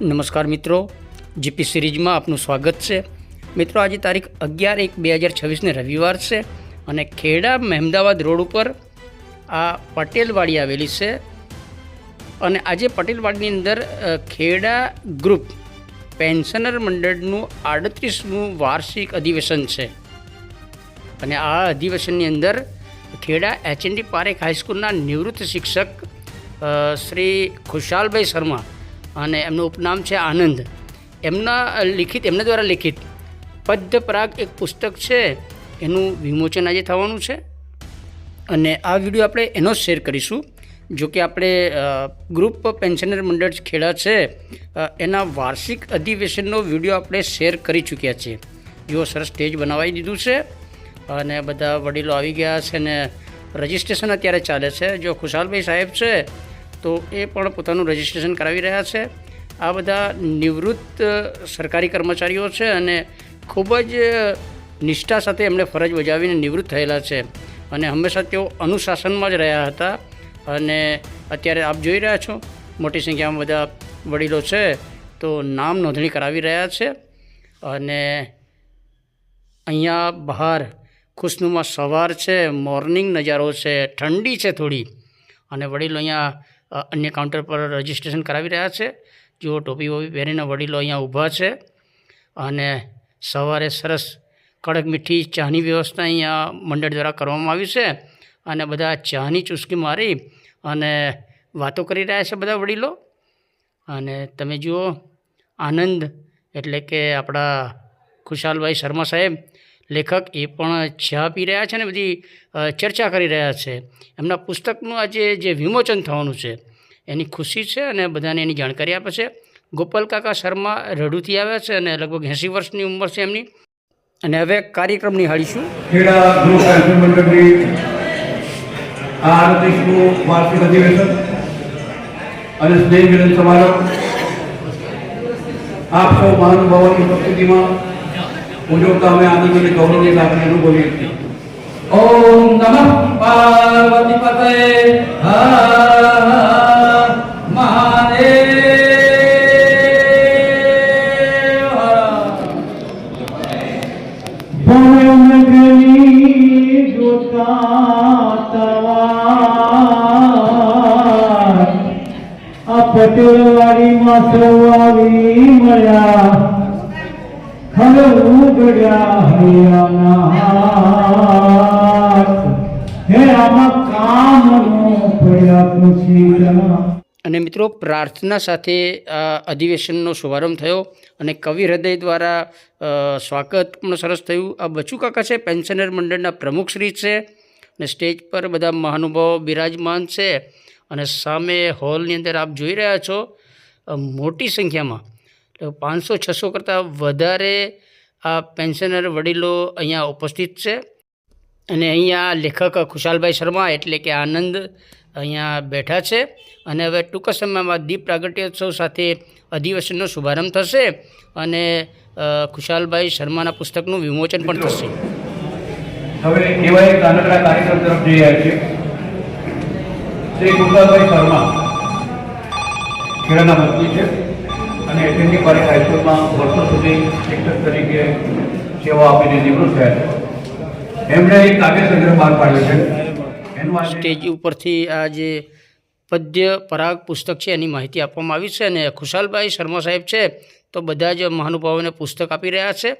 નમસ્કાર મિત્રો, જીપી સિરીઝમાં આપનું સ્વાગત છે. મિત્રો, આજે તારીખ અગિયાર એક બે હજાર છવ્વીસને રવિવાર છે અને ખેડા મહેમદાવાદ રોડ ઉપર આ પટેલવાડી આવેલી છે અને આજે પટેલવાડીની અંદર ખેડા ગ્રુપ પેન્શનર મંડળનું આડત્રીસમું વાર્ષિક અધિવેશન છે. અને આ અધિવેશનની અંદર ખેડા એચએનડી પારેખ હાઈસ્કૂલના નિવૃત્ત શિક્ષક શ્રી ખુશાલભાઈ શર્મા અને એમનું ઉપનામ છે આનંદ. એમના લિખિત, એમના દ્વારા લિખિત પદ્યપરાગ એક પુસ્તક છે, એનું વિમોચન આજે થવાનું છે. અને આ વીડિયો આપણે એનો જ શેર કરીશું. જો કે આપણે ગ્રુપ પેન્શનર મંડળ ખેડા છે. એના વાર્ષિક અધિવેશનનો વીડિયો આપણે શેર કરી ચૂક્યા છીએ. જો સરસ સ્ટેજ બનાવી દીધું છે અને બધા વડીલો આવી ગયા છે અને રજિસ્ટ્રેશન અત્યારે ચાલે છે. જો ખુશાલભાઈ સાહેબ છે તો એ પણ પોતાનું રજિસ્ટ્રેશન કરાવી રહ્યા છે. આ બધા નિવૃત્ત સરકારી કર્મચારીઓ છે અને ખૂબ જ નિષ્ઠા સાથે એમણે ફરજ બજાવીને નિવૃત્ત થયેલા છે. અને હંમેશા તેઓ અનુશાસનમાં જ રહ્યા હતા. અને અત્યારે આપ જોઈ રહ્યા છો, મોટી સંખ્યામાં બધા વડીલો છે, તો નામ નોંધણી કરાવી રહ્યા છે. અને અહીંયા બહાર ખુશનુમા સવાર છે, મોર્નિંગ નજારો છે, ઠંડી છે થોડી. અને વડીલો અહીંયા અન્ય કાઉન્ટર પર રજિસ્ટ્રેશન કરાવી રહ્યા છે. જુઓ, ટોપી વોપી પહેરીને વડીલો અહીંયા ઊભા છે અને સવારે સરસ કડક મીઠી ચાની વ્યવસ્થા અહીંયા મંડળ દ્વારા કરવામાં આવી છે અને બધા ચાની ચૂસકી મારી અને વાતો કરી રહ્યા છે બધા વડીલો. અને તમે જુઓ, આનંદ એટલે કે આપણા ખુશાલભાઈ શર્મા સાહેબ લેખક એ પણ ચા પી રહ્યા છે ને બધી ચર્ચા કરી રહ્યા છે. એમના પુસ્તકનું આજે જે વિમોચન થવાનું છે, એની ખુશી છે અને બધાને એની જાણકારી આપે છે. ગોપાલ કાકા શર્મા રડુથી આવ્યા છે અને લગભગ એંસી વર્ષની ઉંમર છે એમની. અને હવે કાર્યક્રમ નિહાળીશું વાર્ષિક અધિવેશન અને સ્નેહ સમારંભ આપ સૌ મહાનુભાવોની ઉપસ્થિતિમાં ઉજવતા અમે આનંદ અને ગૌરવની લાગણી અનુભવીએ છીએ ઓમ નમઃ પાર્વતી પતય હર મહાદેવ ભવનગરી જોતા તવાર આ પટેલવાડીમાં સૌ આવી મળ્યા અને મિત્રો પ્રાર્થના સાથે આ અધિવેશનનો શુભારંભ થયો અને કવિ હૃદય દ્વારા સ્વાગત પણ સરસ થયું. આ બચુ કાકા છે, પેન્શનર મંડળના પ્રમુખશ્રી છે અને સ્ટેજ પર બધા મહાનુભાવો બિરાજમાન છે અને સામે હોલની અંદર આપ જોઈ રહ્યા છો મોટી સંખ્યામાં પાંચસો છસો કરતાં વધારે આ પેન્શનર વડીલો અહીંયા ઉપસ્થિત છે. અને અહીંયા લેખક ખુશાલભાઈ શર્મા એટલે કે આનંદ અહીંયા બેઠા છે. અને હવે ટૂંક સમયમાં દીપ પ્રાગટ્યોત્સવ સાથે અધિવેશનનો શુભારંભ થશે અને ખુશાલભાઈ શર્માના પુસ્તકનું વિમોચન પણ થશે. હવે એવા એક નાનકડા કાર્યક્રમ તરફ જઈ રહ્યા છે શ્રી કુંતાભાઈ શર્મા. ખેડાના મંત્રી છે. અને એસએનડી પારેખ હાઈસ્કૂલમાં વર્ષો સુધી શિક્ષક તરીકે સેવા આપીને નિવૃત્ત થયા એમણે એક કાવ્ય સંગ્રહ બહાર પાડ્યો છે. સ્ટેજ ઉપરથી આ જે પદ્ય પરાગ પુસ્તક છે એની માહિતી આપવામાં આવી છે અને ખુશાલભાઈ શર્મા સાહેબ છે તો બધા જ મહાનુભાવોને પુસ્તક આપી રહ્યા છે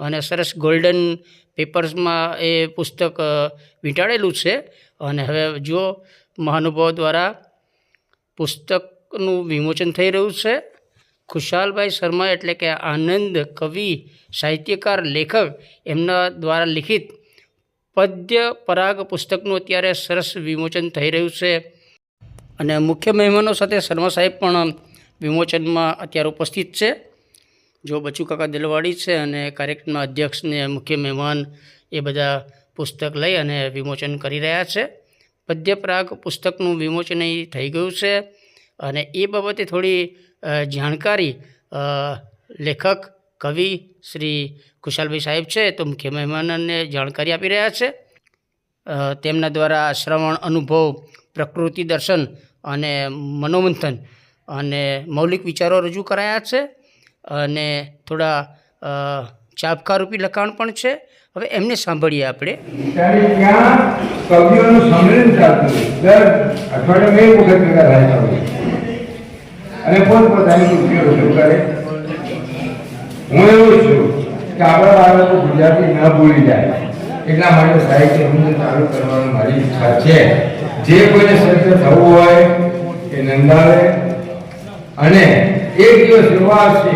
અને સરસ ગોલ્ડન પેપર્સમાં એ પુસ્તક વીંટાળેલું છે. અને હવે જો મહાનુભાવો દ્વારા પુસ્તકનું વિમોચન થઈ રહ્યું છે. ખુશાલભાઈ શર્મા એટલે કે આનંદ કવિ, સાહિત્યકાર, લેખક, એમના દ્વારા લિખિત પદ્ય પરાગ પુસ્તકનું અત્યારે સરસ વિમોચન થઈ રહ્યું છે. અને મુખ્ય મહેમાનો સાથે શર્મા સાહેબ પણ વિમોચનમાં અત્યારે ઉપસ્થિત છે. જો બચુ કાકા દિલવાડી છે અને કાર્યક્રમના અધ્યક્ષને મુખ્ય મહેમાન એ બધા પુસ્તક લઈ અને વિમોચન કરી રહ્યા છે. પદ્ય પરાગ પુસ્તકનું વિમોચન થઈ ગયું છે અને એ બાબતે થોડી જાણકારી લેખક, કવિ શ્રી કુશાલભાઈ સાહેબ છે, તો મુખ્ય મહેમાનને જાણકારી આપી રહ્યા છે. તેમના દ્વારા શ્રવણ, અનુભવ, પ્રકૃતિ દર્શન અને મનોમંથન અને મૌલિક વિચારો રજૂ કરાયા છે અને થોડા ચાપકારૂપી લખાણ પણ છે. હવે એમને સાંભળીએ આપણે. ત્યાં કવિઓનું સંમેલન ચાલતું દર અઠવાડિયામાં એક વખત હોય અને પોતપોતાની કૃતિઓ રજૂ કરે. હું એવું છું કે આપણા બાળકો ગુજરાતી ન ભૂલી જાય. એટલા માટે સાહિત્ય હું ચાલુ કરવાની મારી ઈચ્છા છે. જે કોઈને સત્ય થવું હોય એ નંદાવે. અને એક દિવસ આવશે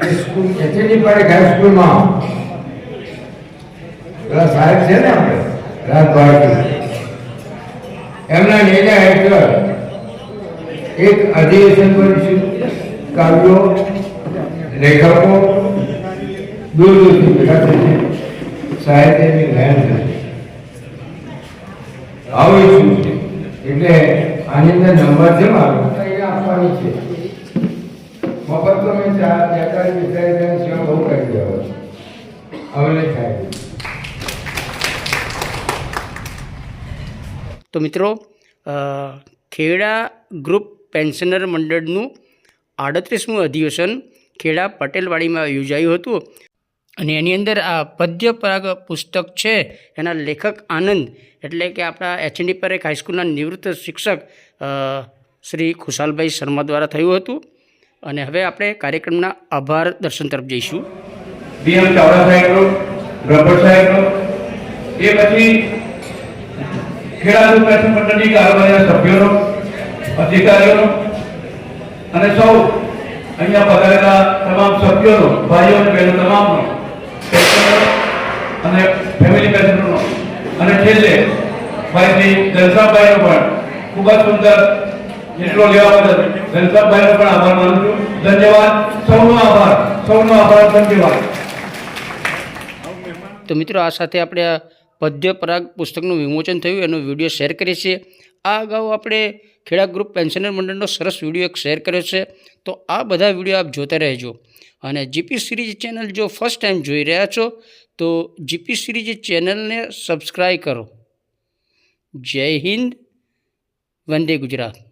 કે સ્કૂલ એચએનડી પાડે હાઈસ્કૂલમાં પેલા સાહેબ છે ને આપણે રાત બાળકી. એમના નિર્ણય હેઠળ એક અધિવેશન કરીશું કાવ્યો, લેખકો દૂર દૂરથી ભેગા થશે સાહિત્યની લહેર થશે આવીશું એટલે આની અંદર નંબર છે મારો આપવાની છે. મફત તો મેં ચાર બેતાળીસ બેતાળીસ સેવા બહુ કરી દેવા હવે થાય. તો મિત્રો ખેડા ગ્રુપ પેન્શનર મંડળનું આડત્રીસમું અધિવેશન ખેડા પટેલવાડીમાં યોજાયું હતું. અને એની અંદર આ પદ્ય પરાગ પુસ્તક છે, એના લેખક આનંદ, એટલે કે આપણા એચડી પર એક હાઈસ્કૂલના નિવૃત્ત શિક્ષક શ્રી ખુશાલભાઈ શર્મા દ્વારા થયું હતું. અને હવે આપણે કાર્યક્રમના આભાર દર્શન તરફ જઈશું. બીએમ ચાવડા સાહેબનો રબર સાહેબનો, એ પછી ખેડા સભ્યોનો અધિકારીઓનો અને સૌ અહીંયા પધારેલા તમામ સભ્યોનો, ભાઈઓ અને બહેનો તમામનો અને ફેમિલી મેમ્બરનો અને છેલ્લે ભાઈ જલસાભાઈનો પણ ખૂબ જ સુંદર એટલો લેવા બદલ જલસાભાઈનો પણ આભાર માનું છું. ધન્યવાદ. સૌનો આભાર. સૌનો આભાર. ધન્યવાદ. તો મિત્રો, આ સાથે આપણે આ પદ્ય પરાગ પુસ્તકનું વિમોચન થયું. એનો વીડિયો શેર કરીએ છીએ. આ અગાઉ આપણે ખેડા ગ્રુપ પેન્શનર મંડળનો સરસ વીડિયો એક શેર કર્યો છે. તો આ બધા વીડિયો આપ જોતા રહેજો. અને જીપી સિરીઝ ચેનલ જો ફર્સ્ટ ટાઈમ જોઈ રહ્યા છો, તો જીપી સિરીઝ ચેનલને સબસ્ક્રાઈબ કરો. જય હિન્દ, વંદે ગુજરાત.